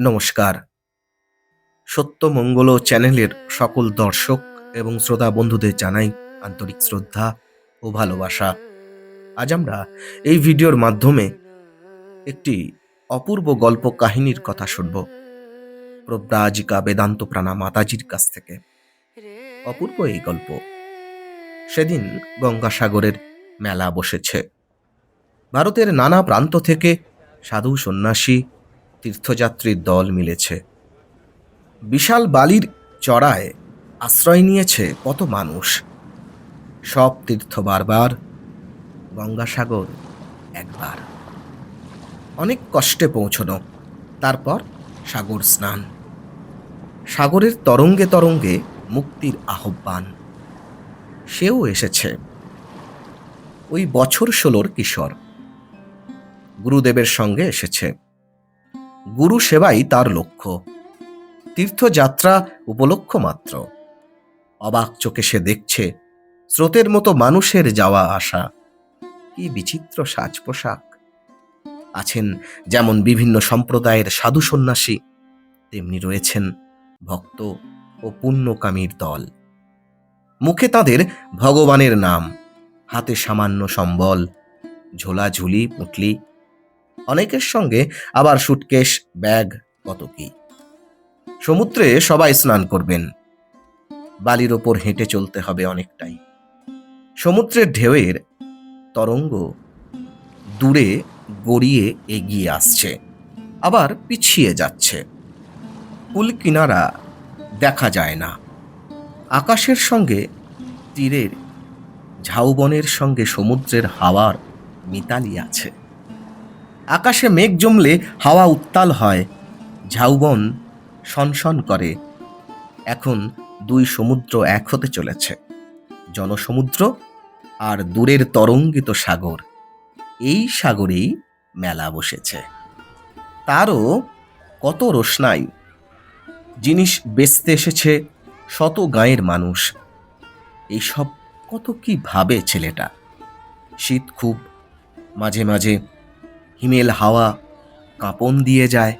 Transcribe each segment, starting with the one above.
নমস্কার। সত্যমঙ্গল চ্যানেলের সকল দর্শক এবং শ্রোতা বন্ধুদের জানাই আন্তরিক শ্রদ্ধা ও ভালোবাসা। আজ আমরা এই ভিডিওর মাধ্যমে একটি অপূর্ব গল্প কাহিনীর কথা শুনব। প্রব্রাজিকা বেদান্ত প্রাণা মাতাজির কাছ থেকে। অপূর্ব এই গল্প। সেদিন গঙ্গাসাগরের মেলা বসেছে। ভারতের নানা প্রান্ত থেকে সাধু সন্ন্যাসী তীর্থযাত্রীর দল মিলেছে। বিশাল বালির চড়ায় আশ্রয় নিয়েছে কত মানুষ? সব তীর্থ বারবার, গঙ্গাসাগর একবার। অনেক কষ্টে পৌঁছনো, তারপর সাগর স্নান। সাগরের তরঙ্গে তরঙ্গে মুক্তির আহ্বান। সেও এসেছে। ওই বছর ষোলোর কিশোর। গুরুদেবের সঙ্গে এসেছে। গুরু সেবাই তার লক্ষ্য। তীর্থযাত্রা উপলক্ষ মাত্র। অবাক চোখে সে দেখছে স্রোতের মতো মানুষের যাওয়া আসা। কি বিচিত্র সাজ পোশাক আছেন যেমন বিভিন্ন সম্প্রদায়ের সাধু সন্ন্যাসী, তেমনি রয়েছেন ভক্ত ও পুণ্যকামীর দল। মুখে তাদের ভগবানের নাম, হাতে সামান্য সম্বল, ঝোলাঝুলি, পুঁটলি অনেকের সঙ্গে আবার সুটকেশ, ব্যাগ, কত কি। সমুদ্রে সবাই স্নান করবেন। বালির ওপর হেঁটে চলতে হবে অনেকটাই। সমুদ্রের ঢেউয়ের তরঙ্গ দূরে গড়িয়ে এগিয়ে আসছে, আবার পিছিয়ে যাচ্ছে। কুল কিনারা দেখা যায় না। আকাশের সঙ্গে তীরের, ঝাউবনের সঙ্গে সমুদ্রের হাওয়ার মিতালি আছে। আকাশে মেঘ জমলে হাওয়া উত্তাল হয়। ঝাউবন সনসন করে। এখন দুই সমুদ্র এক হতে চলেছে। জনসমুদ্র আর দূরের তরঙ্গিত সাগর। এই সাগরেই মেলা বসেছে। তারও কত রোশনাই। জিনিস বেচতে এসেছে শত গাঁয়ের মানুষ। এইসব কত কি ভাবে ছেলেটা? শীত খুব, মাঝে মাঝে হিমেল হাওয়া কাঁপন দিয়ে যায়।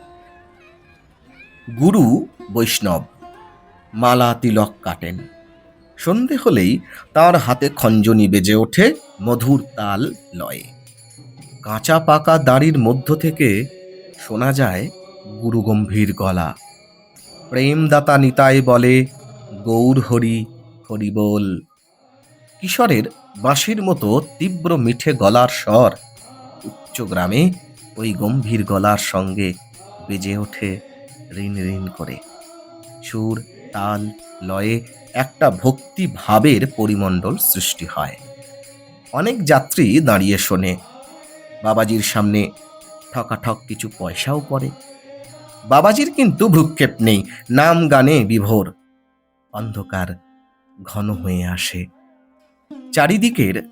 গুরু বৈষ্ণব মালা তিলক কাটেন। সন্ধে হলেই তার হাতে খঞ্জনি বেজে ওঠে, মধুর তাল লয়ে। কাঁচা পাকা দাড়ির মধ্য থেকে শোনা যায় গুরু গম্ভীর গলা। প্রেমদাতা নিতাই বলে, গৌর হরি হরি বল। কিশোরের বাঁশির মতো তীব্র মিঠে গলার স্বর উচ্চ গ্রামে ওই গম্ভীর গলার সঙ্গে বেজে ওঠে ঋণ ঋণ করে। সুর, তাল, লয়ে একটা ভক্তি ভাবের পরিমণ্ডল সৃষ্টি হয়। অনেক যাত্রী দাঁড়িয়ে শোনে। বাবাজির সামনে ঠকাঠক কিছু পয়সাও পড়ে বাবাজির কিন্তু ভ্রুক্ষেপ নেই, নাম গানে বিভোর। অন্ধকার ঘন হয়ে আসে। চারিদিকের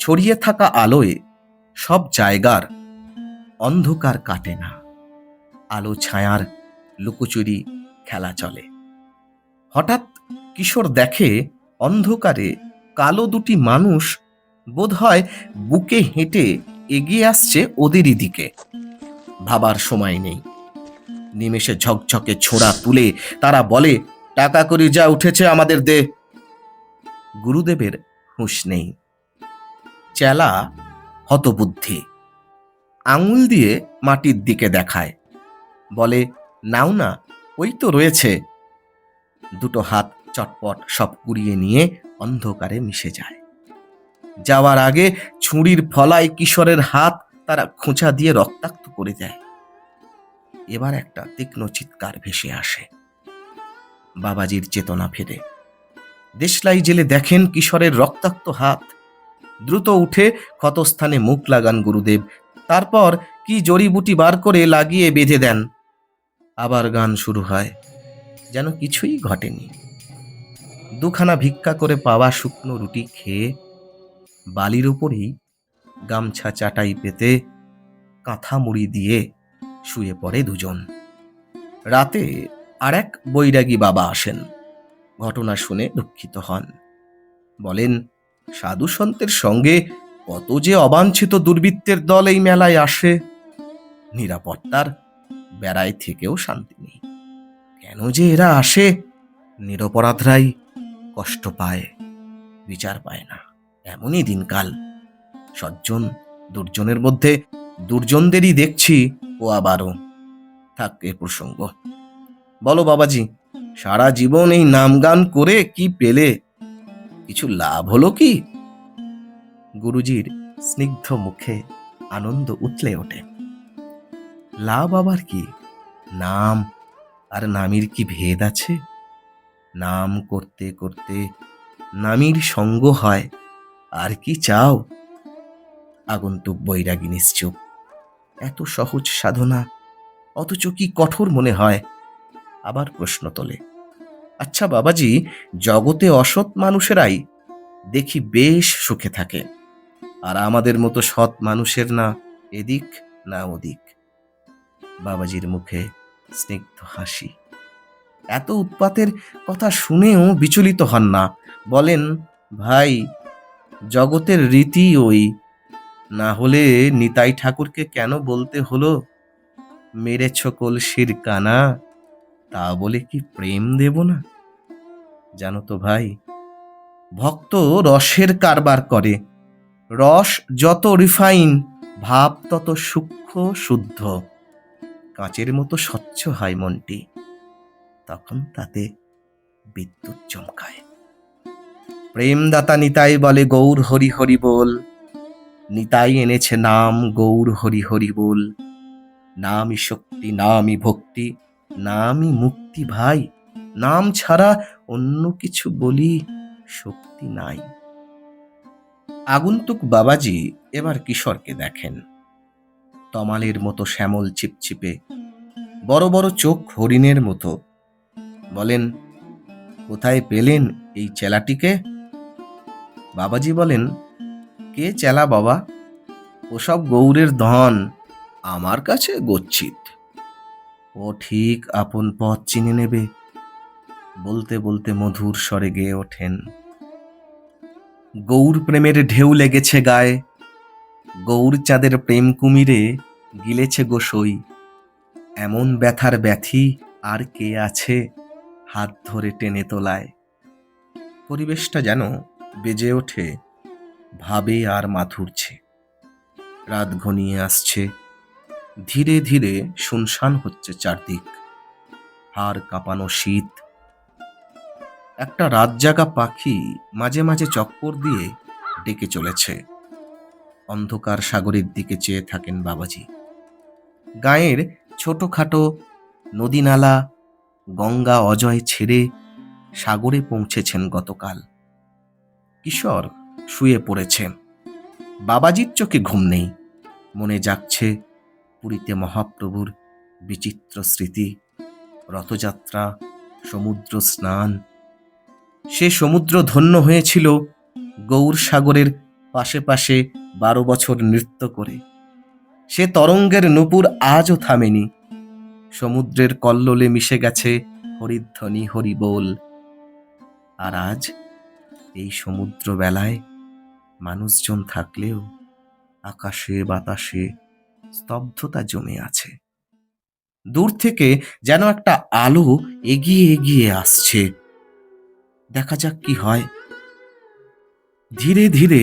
ছড়িয়ে থাকা আলোয় সব জায়গার অন্ধকার কাটে না। আলো ছায়ার লুকোচুরি খেলা চলে। হঠাৎ কিশোর দেখে অন্ধকারে কালো দুটি মানুষ বোধহয় বুকে হেঁটে এগিয়ে আসছে ওদেরই দিকে। ভাবার সময় নেই। নিমেষে ঝকঝকে ছোড়া তুলে তারা বলে, টাকা করি, যা উঠেছে আমাদের দে। গুরুদেবের হুঁশ নেই। চেলা হতবুদ্ধি। আঙুল দিয়ে মাটির দিকে দেখায়। বলে, নাও না, ওই তো রয়েছে। দুটো হাত চটপট সব কুড়িয়ে নিয়ে অন্ধকারে মিশে যায়। যাওয়ার আগে ছুরির ফলায় কিশোরের হাত তারা খোঁচা দিয়ে রক্তাক্ত করে দেয়। এবার একটা তীক্ষ্ণ চিৎকার ভেসে আসে। বাবাজির চেতনা ফেরে। দেশলাই জেলে দেখেন কিশোরের রক্তাক্ত হাত। দ্রুত উঠে ক্ষতস্থানে মুখ লাগান গুরুদেব। তারপর কি জড়িবুটি বার করে লাগিয়ে বেঁধে দেন। আবার গান শুরু হয়। যেন কিছুই ঘটেনি। দুখানা ভিক্ষা করে পাওয়া শুকনো রুটি খেয়ে বালির উপরেই গামছা চাটাই পেতে কাঁথা মুড়ি দিয়ে শুয়ে পড়ে দুজন। রাতে আর এক বৈরাগী বাবা আসেন। ঘটনা শুনে দুঃখিত হন। বলেন সাধু সন্তের সঙ্গে কত যে অবাঞ্ছিত দুর্বৃত্তের দল এই মেলায় আসে। নিরাপত্তার বেড়ায় থেকেও শান্তি নেই। কেন যে এরা আসে, নিরপরাধরাই কষ্ট পায়, বিচার পায় না। এমনই দিনকাল। সজ্জন দুর্জনের মধ্যে দুর্জনদেরই দেখছি, ও আবারও থাক এ প্রসঙ্গ। বলো বাবাজি, সারা জীবন এই নাম গান করে কি পেলে? কিছু লাভ হলো কি? গুরুজির স্নিগ্ধ মুখে আনন্দ উতলে ওঠে। লাভ আবার কি? নাম। আর নামির কি ভেদ আছে? নাম করতে করতে নামির সঙ্গ হয়। আর কি চাও? আগন্তুক বৈরাগী নিশ্চুপ এত সহজ সাধনা, অথচ কি কঠোর মনে হয়? আবার প্রশ্ন তোলে। আচ্ছা বাবাজি, জগতে অসৎ মানুষেরাই দেখি বেশ সুখে থাকে। আর আমাদের মতো সৎ মানুষের না এদিক না ওদিক। বাবাজির মুখে স্নিগ্ধ হাসি। এত উৎপাতের কথা শুনেও বিচলিত হন না। বলেন, ভাই, জগতের রীতি ওই। না হলে নিতাই ঠাকুরকে কেন বলতে হলো? মেরেছ কলসির কানা। তা বলে কি প্রেম দেব না? জানো তো ভাই, ভক্ত রসের কারবার করে। রস যত রিফাইন ভাব তত সূক্ষ্ম, শুদ্ধ। কাঁচের মতো স্বচ্ছ হয় মনটি, তখন তাতে বিদ্যুৎ চমকায়। প্রেমদাতা নিতাই বলে, গৌর হরি হরি বল। নিতাই এনেছে নাম, গৌর হরি হরি বল। নামই শক্তি, নামই ভক্তি। নামই মুক্তি ভাই। নাম ছাড়া অন্য কিছু বলি শক্তি নাই। আগন্তুক বাবাজি এবার কিশোরকে দেখেন। তমালের মতো শ্যামল চিপচিপে, বড় বড় চোখ হরিণের মতো। বলেন, কোথায় পেলেন এই চেলাটিকে? বাবাজি বলেন, কে চেলা বাবা? ওসব গৌরের ধন আমার কাছে গচ্ছিত। ও ঠিক আপন পথ চিনে নেবে। বলতে বলতে মধুর স্বরে গেয়ে ওঠেন। গৌর প্রেমের ঢেউ লেগেছে গায়ে। গৌর চাঁদের প্রেম কুমিরে গিলেছে গোসই এমন ব্যথার ব্যথি আর কে আছে হাত ধরে টেনে তোলায়। পরিবেশটা যেন বেজে ওঠে, ভাবে আর মাথুরছে রাত ঘনিয়ে আসছে। ধীরে ধীরে শুনশান হচ্ছে চারদিক। হাড় কাঁপানো শীত। একটা রাত জাগা পাখি মাঝে মাঝে চক্কর দিয়ে ডেকে চলেছে। অন্ধকার সাগরের দিকে চেয়ে থাকেন বাবাজি। গায়ের ছোটখাটো নদীনালা, গঙ্গা অজয় ছেড়ে সাগরে পৌঁছেছেন গতকাল। কিশোর শুয়ে পড়েছে বাবাজির চোখে ঘুম নেই। মনে যাচ্ছে পুরীতে মহাপ্রভুর বিচিত্র স্মৃতি, রথযাত্রা, সমুদ্র স্নান। সে সমুদ্র ধন্য হয়েছিল গৌর সাগরের পাশে পাশে বারো বছর নৃত্য করে। সে তরঙ্গের নূপুর আজও থামেনি। সমুদ্রের কল্লোলে মিশে গেছে হরিধ্বনি হরিবোল। আর আজ এই সমুদ্র বেলায় মানুষজন থাকলেও আকাশে বাতাসে স্তব্ধতা জমে আছে। দূর থেকে যেন একটা আলো এগিয়ে এগিয়ে আসছে। দেখা যাক কি হয়। ধীরে ধীরে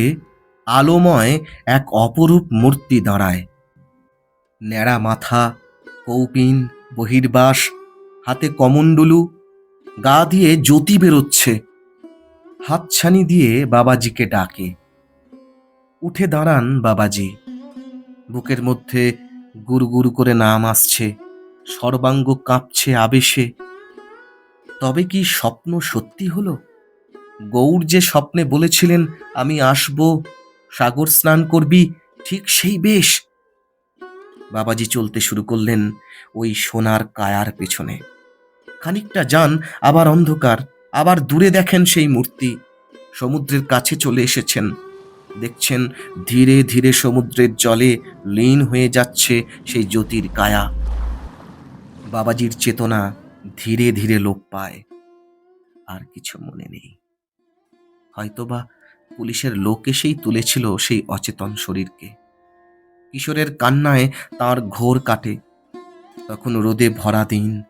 আলোময় এক অপরূপ মূর্তি দাঁড়ায়। ন্যাড়া মাথা, কৌপিন, বহির্বাস, হাতে কমণ্ডলু, গা দিয়ে জ্যোতি বেরোচ্ছে। হাতছানি দিয়ে বাবাজিকে ডাকে। উঠে দাঁড়ান বাবাজি। বুকের মধ্যে গুরু গুরু করে নাম আসছে, সর্বাঙ্গ কাঁপছে আবেশে। তবে কি স্বপ্ন সত্যি হলো? গৌর যে স্বপ্নে বলেছিলেন, আমি আসব, সাগর স্নান করবি, ঠিক সেই বেশ। বাবাজি চলতে শুরু করলেন ওই সোনার কায়ার পেছনে। খানিকটা যান, আবার অন্ধকার, আবার দূরে দেখেন সেই মূর্তি। সমুদ্রের কাছে চলে এসেছেন। দেখছেন ধীরে ধীরে সমুদ্রের জলে লীন হয়ে যাচ্ছে সেই জ্যোতির কায়া। বাবাজির চেতনা ধীরে ধীরে লোপ পায়। আর কিছু মনে নেই। হয়তোবা পুলিশের লোক এসেই তুলেছিল সেই অচেতন শরীরকে। কিশোরের কান্নায় তার ঘোর কাটে। তখন রোদে ভরা দিন,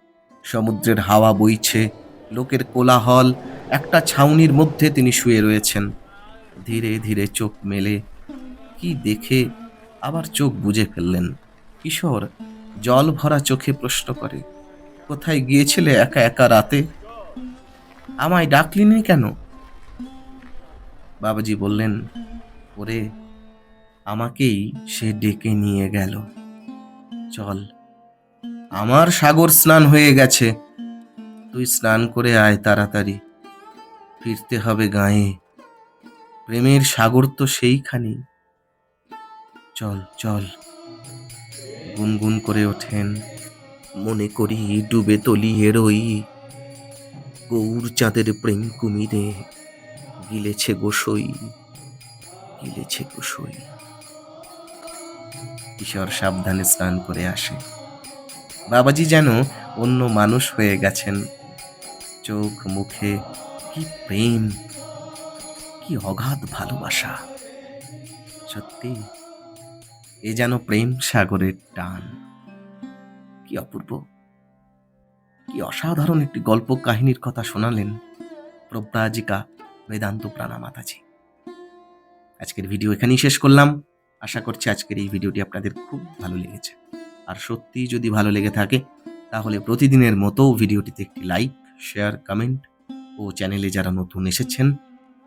সমুদ্রের হাওয়া বইছে, লোকের কোলাহল, একটা ছাউনির মধ্যে তিনি শুয়ে রয়েছেন। ধীরে ধীরে চোখ মেলে। কি দেখে আবার চোখ বুজে ফেললেন? কিশোর জল ভরা চোখে প্রশ্ন করে, কোথায় গিয়েছিলে একা একা রাতে? আমায় ডাকলিনি কেন? বাবাজি বললেন, ওরে, আমাকেই সে ডেকে নিয়ে গেল। চল, আমার সাগর স্নান হয়ে গেছে। তুই স্নান করে আয় তাড়াতাড়ি। ফিরতে হবে গায়ে। প্রেমের সাগর তো সেইখানেই চল চল। গুনগুন করে ওঠেন। মনে করি ডুবে তলি রই। গৌর চাঁদের প্রেম কুমিরে গিলেছে গোসই গিলেছে গোসই কিশোর সাবধানে স্নান করে আসে। বাবাজি যেন অন্য মানুষ হয়ে গেছেন। চোখ মুখে কি প্রেম। কি অগাধ ভালোবাসা। সত্যি, এ যেন প্রেম সাগরের টান। কি অপূর্ব। কি অসাধারণ একটি গল্প কাহিনীর কথা শোনালেন প্রব্রাজিকা বেদান্ত প্রাণা মাতাজি। আজকের ভিডিও এখানেই শেষ করলাম। আশা করছি আজকের এই ভিডিওটি আপনাদের খুব ভালো লেগেছে। আর সত্যি যদি ভালো লেগে থাকে, তাহলে প্রতিদিনের মতো ভিডিওটিতে একটি লাইক, শেয়ার, কমেন্ট ও চ্যানেলে যারা নতুন এসেছেন